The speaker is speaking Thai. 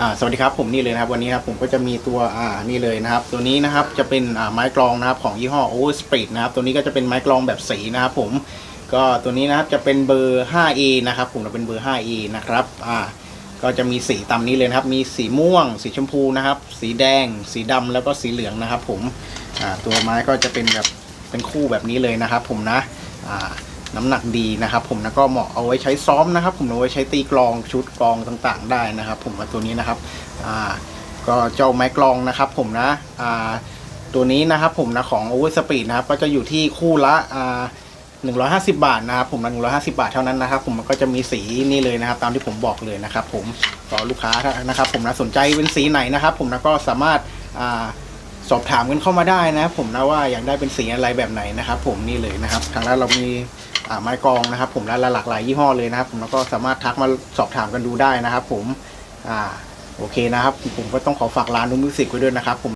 อ่าสวัสดีครับผมนี่เลยนะครับวันนี้ครับผมก็จะมีตัวอ่านี่เลยนะครับ ตัวนี้นะครับจะเป็นอ่าไม้กลองนะครับของยี่ห้อ Over Speed นะครับตัวนี้ก็จะเป็นไม้กลองแบบสีนะครับผมก็ตัวนี้นะครับจะเป็นเบอร์ 5A นะครับผมจะเป็นเบอร์ 5A นะครับอ่าก็จะมีสีตามนี้เลยนะครับ มีสีม่วง สีชมพูนะครับ สีแดง สีดำแล้วก็สีเหลืองนะครับ ผมอ่าตัวไม้ก็จะเป็นแบบเป็นคู่แบบนี้เลยนะครับ ผมนะอ่า น้ำหนักดีนะครับ ผมแล้วก็เหมาะเอาไว้ใช้ซ้อมนะครับ ผมเอาไว้ใช้ตีกลองชุดกลองต่างๆ ได้นะครับ ผมว่าตัวนี้นะครับอ่าก็เจ้าไม้กลองนะครับ ผมนะอ่าตัวนี้นะครับผมนะของ Over Speed นะครับก็จะอยู่ที่คู่ละอ่า150 บาทนะครับผมละ150 บาทเท่านั้นนะครับ ผมมันก็จะมีสีนี่เลยนะครับ ตามที่ผมบอกเลยนะครับ ผมก็ลูกค้านะครับ ผมนะสนใจเป็นสีไหนนะครับ ผมนะก็สามารถอ่าสอบถามกันเข้ามาได้นะครับผมนะว่าอยากได้เป็นสีอะไรแบบไหนนะครับ ผมนี่เลยนะครับ ทางร้านเรามี ไม้กองนะครับ ผมและหลากหลายยี่ห้อเลยนะครับ ผมแล้วก็สามารถทักมาสอบถามกันดูได้นะครับ ผมอ่าโอเคนะครับ ผมก็ต้องขอฝากร้านนุ่มมิวสิกไว้ด้วยนะครับผม